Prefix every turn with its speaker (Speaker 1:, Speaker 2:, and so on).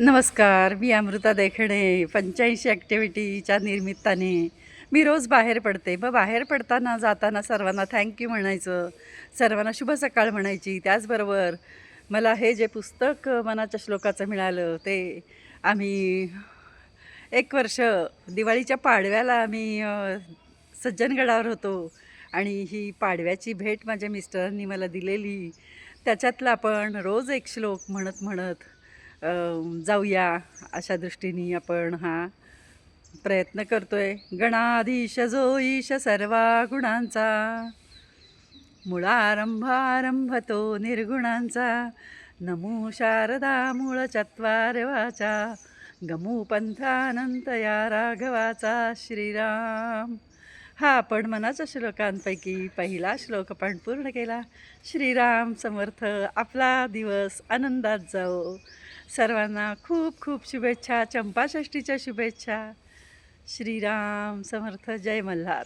Speaker 1: नमस्कार मी अमृता देखणे पंच्याऐंशी ॲक्टिव्हिटीच्या निर्मित्ताने मी रोज बाहेर पडते. मग बाहेर पडताना जाताना सर्वांना थँक्यू म्हणायचं सर्वांना शुभ सकाळ म्हणायची. त्याचबरोबर मला हे जे पुस्तक मनाच्या श्लोकाचं मिळालं ते आम्ही एक वर्ष दिवाळीच्या पाडव्याला आम्ही सज्जनगडावर होतो आणि ही पाडव्याची भेट माझ्या मिस्टरांनी मला दिलेली. त्याच्यातला आपण रोज एक श्लोक म्हणत म्हणत जाऊया अशा दृष्टीने आपण हा प्रयत्न करतोय. गणाधीश जो ईश सर्वा गुणांचा. मुळारंभ आरंभ तो निर्गुणांचा. नमो शारदा मूळ चत्वार वाचा गमू पंथानंत या राघवाचा श्रीराम. हा आपण मनाच्या श्लोकांपैकी पहिला श्लोक आपण पूर्ण केला. श्रीराम समर्थ आपला दिवस आनंदात जाओ सर्वांना खूप खूप शुभेच्छा चंपाषष्टीच्या शुभेच्छा. श्रीराम समर्थ जय मल्हार.